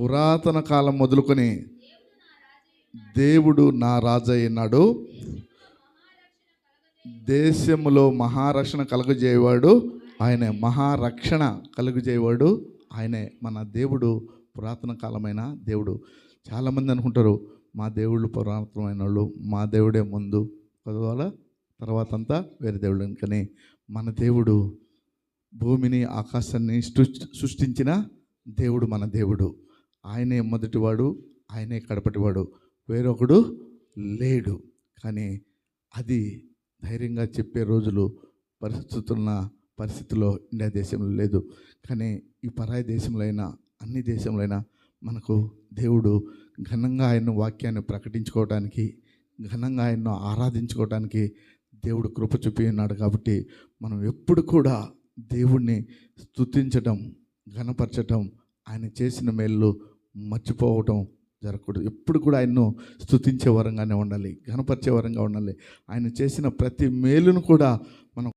పురాతన కాలం మొదలుకొని దేవుడు నా రాజయ్యన్నాడు దేశంలో మహారక్షణ కలుగజేయవాడు. ఆయనే మహారక్షణ కలుగజేయవాడు. ఆయనే మన దేవుడు పురాతన కాలమైన దేవుడు. చాలామంది అనుకుంటారు మా దేవుళ్ళు పురాతనమైన వాళ్ళు మా దేవుడే ముందు. చదవాల తర్వాత అంతా వేరే దేవుడు కానీ మన దేవుడు భూమిని ఆకాశాన్ని సృష్టి సృష్టించిన దేవుడు మన దేవుడు. ఆయనే మొదటివాడు ఆయనే కడపటివాడు. వేరొకడు లేడు. కానీ అది ధైర్యంగా చెప్పే రోజులు పరిస్థితున్న పరిస్థితిలో ఇండియా దేశంలో లేదు. కానీ ఈ పరాయి దేశంలో అయినా అన్ని దేశంలో అయినా మనకు దేవుడు ఘనంగా ఆయన వాక్యాన్ని ప్రకటించుకోవడానికి ఘనంగా ఆయన్ను ఆరాధించుకోవడానికి దేవుడు కృప చూపి ఉన్నాడు కాబట్టి మనం ఎప్పుడు కూడా దేవుణ్ణి స్తుతించటం ఘనపరచటం ఆయన చేసిన మేళ్ళు మర్చిపోవటం జరగకూడదు. ఎప్పుడు కూడా ఆయన్ను స్థుతించే వరంగానే ఉండాలి ఘనపరిచే వరంగా ఉండాలి. ఆయన చేసిన ప్రతి మేలును కూడా మనం